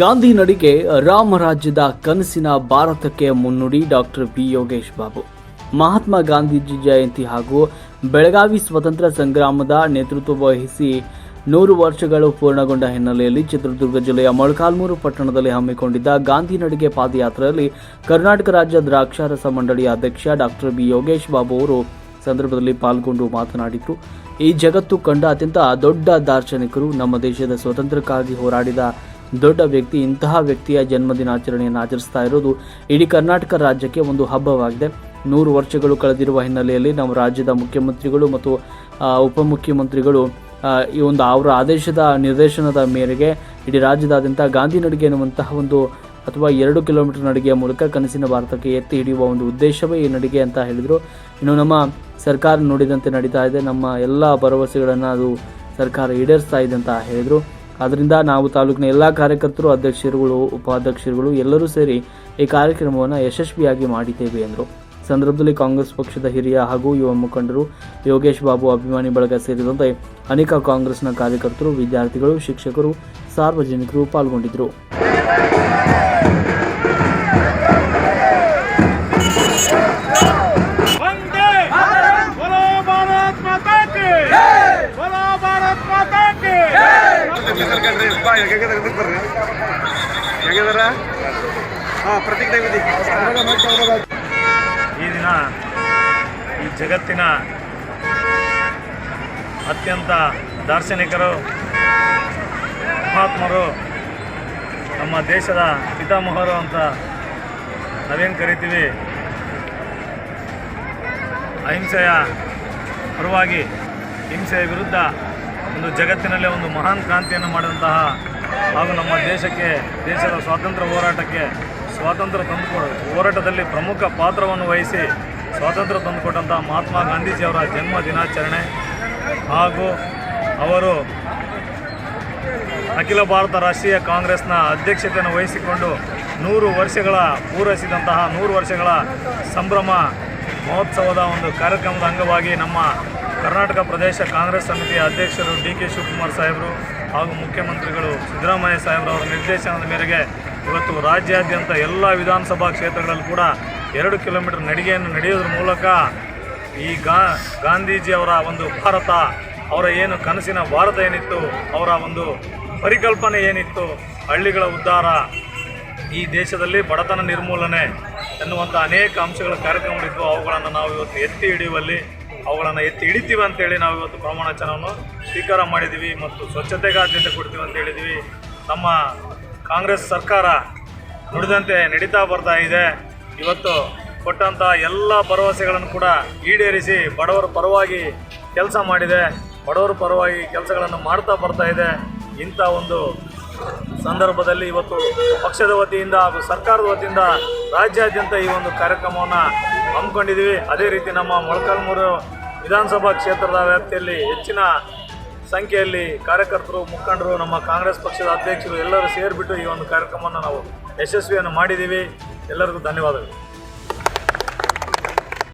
ಗಾಂಧಿ ನಡಿಗೆ ರಾಮರಾಜ್ಯದ ಕನಸಿನ ಭಾರತಕ್ಕೆ ಮುನ್ನುಡಿ ಡಾಕ್ಟರ್ ಬಿ ಯೋಗೇಶ್ ಬಾಬು. ಮಹಾತ್ಮ ಗಾಂಧೀಜಿ ಜಯಂತಿ ಹಾಗೂ ಬೆಳಗಾವಿ ಸ್ವತಂತ್ರ ಸಂಗ್ರಾಮದ ನೇತೃತ್ವ ವಹಿಸಿ ನೂರು ವರ್ಷಗಳು ಪೂರ್ಣಗೊಂಡ ಹಿನ್ನೆಲೆಯಲ್ಲಿ ಚಿತ್ರದುರ್ಗ ಜಿಲ್ಲೆಯ ಮೊಳಕಾಲ್ಮೂರು ಪಟ್ಟಣದಲ್ಲಿ ಹಮ್ಮಿಕೊಂಡಿದ್ದ ಗಾಂಧಿ ನಡಿಗೆ ಪಾದಯಾತ್ರೆಯಲ್ಲಿ ಕರ್ನಾಟಕ ರಾಜ್ಯ ದ್ರಾಕ್ಷಾರಸ ಮಂಡಳಿಯ ಅಧ್ಯಕ್ಷ ಡಾಕ್ಟರ್ ಬಿ ಯೋಗೇಶ್ ಬಾಬು ಅವರು ಸಂದರ್ಭದಲ್ಲಿ ಪಾಲ್ಗೊಂಡು ಮಾತನಾಡಿದರು. ಈ ಜಗತ್ತು ಕಂಡ ಅತ್ಯಂತ ದೊಡ್ಡ ದಾರ್ಶನಿಕರು ನಮ್ಮ ದೇಶದ ಸ್ವಾತಂತ್ರ್ಯಕ್ಕಾಗಿ ಹೋರಾಡಿದ ದೊಡ್ಡ ವ್ಯಕ್ತಿ, ಇಂತಹ ವ್ಯಕ್ತಿಯ ಜನ್ಮದಿನಾಚರಣೆಯನ್ನು ಆಚರಿಸ್ತಾ ಇರೋದು ಇಡೀ ಕರ್ನಾಟಕ ರಾಜ್ಯಕ್ಕೆ ಒಂದು ಹಬ್ಬವಾಗಿದೆ. ನೂರು ವರ್ಷಗಳು ಕಳೆದಿರುವ ಹಿನ್ನೆಲೆಯಲ್ಲಿ ನಮ್ಮ ರಾಜ್ಯದ ಮುಖ್ಯಮಂತ್ರಿಗಳು ಮತ್ತು ಉಪಮುಖ್ಯಮಂತ್ರಿಗಳು ಈ ಒಂದು ಅವರ ಆದೇಶದ ನಿರ್ದೇಶನದ ಮೇರೆಗೆ ಇಡೀ ರಾಜ್ಯದಾದ್ಯಂತ ಗಾಂಧಿ ನಡಿಗೆ ಎನ್ನುವಂತಹ ಒಂದು ಅಥವಾ ಎರಡು ಕಿಲೋಮೀಟರ್ ನಡಿಗೆಯ ಮೂಲಕ ಕನಸಿನ ಭಾರತಕ್ಕೆ ಎತ್ತಿ ಹಿಡಿಯುವ ಒಂದು ಉದ್ದೇಶವೇ ಈ ನಡಿಗೆ ಅಂತ ಹೇಳಿದರು. ಇನ್ನು ನಮ್ಮ ಸರ್ಕಾರ ನೋಡಿದಂತೆ ನಡೀತಾ ಇದೆ. ನಮ್ಮ ಎಲ್ಲ ಭರವಸೆಗಳನ್ನು ಅದು ಸರ್ಕಾರ ಈಡೇರಿಸ್ತಾ ಇದೆ ಅಂತ ಹೇಳಿದರು. ಆದ್ದರಿಂದ ನಾವು ತಾಲೂಕಿನ ಎಲ್ಲ ಕಾರ್ಯಕರ್ತರು, ಅಧ್ಯಕ್ಷರುಗಳು, ಉಪಾಧ್ಯಕ್ಷರುಗಳು ಎಲ್ಲರೂ ಸೇರಿ ಈ ಕಾರ್ಯಕ್ರಮವನ್ನು ಯಶಸ್ವಿಯಾಗಿ ಮಾಡಿದ್ದೇವೆ ಎಂದರು. ಸಂದರ್ಭದಲ್ಲಿ ಕಾಂಗ್ರೆಸ್ ಪಕ್ಷದ ಹಿರಿಯ ಹಾಗೂ ಯುವ ಮುಖಂಡರು ಯೋಗೇಶ್ ಬಾಬು, ಅಭಿಮಾನಿ ಬಳಗ ಸೇರಿದಂತೆ ಅನೇಕ ಕಾಂಗ್ರೆಸ್ನ ಕಾರ್ಯಕರ್ತರು, ವಿದ್ಯಾರ್ಥಿಗಳು, ಶಿಕ್ಷಕರು, ಸಾರ್ವಜನಿಕರು ಪಾಲ್ಗೊಂಡಿದ್ದರು. ಹೇಗಿದಾರ ಹಾಂ, ಪ್ರತೀಕ್ ದೈವದಿ ಈ ದಿನ ಈ ಜಗತ್ತಿನ ಅತ್ಯಂತ ದಾರ್ಶನಿಕರು, ಮಹಾತ್ಮರು, ನಮ್ಮ ದೇಶದ ಪಿತಾಮಹರು ಅಂತ ನಾವೇನು ಕರಿತೀವಿ? ಅಹಿಂಸೆಯ ಪರವಾಗಿ, ಹಿಂಸೆಯ ವಿರುದ್ಧ ಒಂದು ಜಗತ್ತಿನಲ್ಲೇ ಒಂದು ಮಹಾನ್ ಕ್ರಾಂತಿಯನ್ನು ಮಾಡಿದಂತಹ ಹಾಗೂ ನಮ್ಮ ದೇಶಕ್ಕೆ, ದೇಶದ ಸ್ವಾತಂತ್ರ್ಯ ಹೋರಾಟಕ್ಕೆ ಸ್ವಾತಂತ್ರ್ಯ ತಂದುಕೊ, ಹೋರಾಟದಲ್ಲಿ ಪ್ರಮುಖ ಪಾತ್ರವನ್ನು ವಹಿಸಿ ಸ್ವಾತಂತ್ರ್ಯ ತಂದುಕೊಟ್ಟಂತಹ ಮಹಾತ್ಮ ಗಾಂಧೀಜಿಯವರ ಜನ್ಮ ದಿನಾಚರಣೆ ಹಾಗೂ ಅವರು ಅಖಿಲ ಭಾರತ ರಾಷ್ಟ್ರೀಯ ಕಾಂಗ್ರೆಸ್ನ ಅಧ್ಯಕ್ಷತೆಯನ್ನು ವಹಿಸಿಕೊಂಡು ನೂರು ವರ್ಷಗಳ ಪೂರೈಸಿದಂತಹ ನೂರು ವರ್ಷಗಳ ಸಂಭ್ರಮ ಮಹೋತ್ಸವದ ಒಂದು ಕಾರ್ಯಕ್ರಮದ ಅಂಗವಾಗಿ ನಮ್ಮ ಕರ್ನಾಟಕ ಪ್ರದೇಶ ಕಾಂಗ್ರೆಸ್ ಸಮಿತಿಯ ಅಧ್ಯಕ್ಷರು ಡಿ ಕೆ ಶಿವಕುಮಾರ್ ಸಾಹೇಬರು ಹಾಗೂ ಮುಖ್ಯಮಂತ್ರಿಗಳು ಸಿದ್ದರಾಮಯ್ಯ ಸಾಹೇಬರವರ ನಿರ್ದೇಶನದ ಮೇರೆಗೆ ಇವತ್ತು ರಾಜ್ಯಾದ್ಯಂತ ಎಲ್ಲ ವಿಧಾನಸಭಾ ಕ್ಷೇತ್ರಗಳಲ್ಲಿ ಕೂಡ ಎರಡು ಕಿಲೋಮೀಟರ್ ನಡಿಗೆಯನ್ನು ನಡೆಯೋದ್ರ ಮೂಲಕ ಈ ಗಾ ಗಾಂಧೀಜಿಯವರ ಒಂದು ಭಾರತ, ಅವರ ಏನು ಕನಸಿನ ಭಾರತ ಏನಿತ್ತು, ಅವರ ಒಂದು ಪರಿಕಲ್ಪನೆ ಏನಿತ್ತು, ಹಳ್ಳಿಗಳ ಉದ್ಧಾರ, ಈ ದೇಶದಲ್ಲಿ ಬಡತನ ನಿರ್ಮೂಲನೆ ಎನ್ನುವಂಥ ಅನೇಕ ಅಂಶಗಳ ಕಾರ್ಯಕ್ರಮಗಳಿದ್ದು ಅವುಗಳನ್ನು ನಾವು ಇವತ್ತು ಎತ್ತಿ ಹಿಡಿಯುವಲ್ಲಿ, ಅವುಗಳನ್ನು ಎತ್ತಿ ಹಿಡಿತೀವಿ ಅಂತೇಳಿ ನಾವು ಇವತ್ತು ಪ್ರಮಾಣವಚನವನ್ನು ಸ್ವೀಕಾರ ಮಾಡಿದ್ದೀವಿ ಮತ್ತು ಸ್ವಚ್ಛತೆಗೆ ಆದ್ಯತೆ ಕೊಡ್ತೀವಿ ಅಂತ ಹೇಳಿದ್ದೀವಿ ನಮ್ಮ ಕಾಂಗ್ರೆಸ್ ಸರ್ಕಾರ ನುಡಿದಂತೆ ನಡೀತಾ ಬರ್ತಾ ಇದೆ. ಇವತ್ತು ಕೊಟ್ಟಂಥ ಎಲ್ಲ ಭರವಸೆಗಳನ್ನು ಕೂಡ ಈಡೇರಿಸಿ ಬಡವರ ಪರವಾಗಿ ಕೆಲಸ ಮಾಡಿದೆ. ಬಡವರ ಪರವಾಗಿ ಕೆಲಸಗಳನ್ನು ಮಾಡ್ತಾ ಬರ್ತಾ ಇದೆ. ಇಂಥ ಒಂದು ಸಂದರ್ಭದಲ್ಲಿ ಇವತ್ತು ಪಕ್ಷದ ವತಿಯಿಂದ ಹಾಗೂ ಸರ್ಕಾರದ ವತಿಯಿಂದ ರಾಜ್ಯಾದ್ಯಂತ ಈ ಒಂದು ಕಾರ್ಯಕ್ರಮವನ್ನು ಹಮ್ಮಿಕೊಂಡಿದ್ದೀವಿ. ಅದೇ ರೀತಿ ನಮ್ಮ ಮೊಳಕಾಲ್ಮೂರು ವಿಧಾನಸಭಾ ಕ್ಷೇತ್ರದ ವ್ಯಾಪ್ತಿಯಲ್ಲಿ ಹೆಚ್ಚಿನ ಸಂಖ್ಯೆಯಲ್ಲಿ ಕಾರ್ಯಕರ್ತರು, ಮುಖಂಡರು, ನಮ್ಮ ಕಾಂಗ್ರೆಸ್ ಪಕ್ಷದ ಅಧ್ಯಕ್ಷರು ಎಲ್ಲರೂ ಸೇರಿಬಿಟ್ಟು ಈ ಒಂದು ಕಾರ್ಯಕ್ರಮವನ್ನು ನಾವು ಯಶಸ್ವಿಯನ್ನು ಮಾಡಿದ್ದೀವಿ. ಎಲ್ಲರಿಗೂ ಧನ್ಯವಾದಗಳು.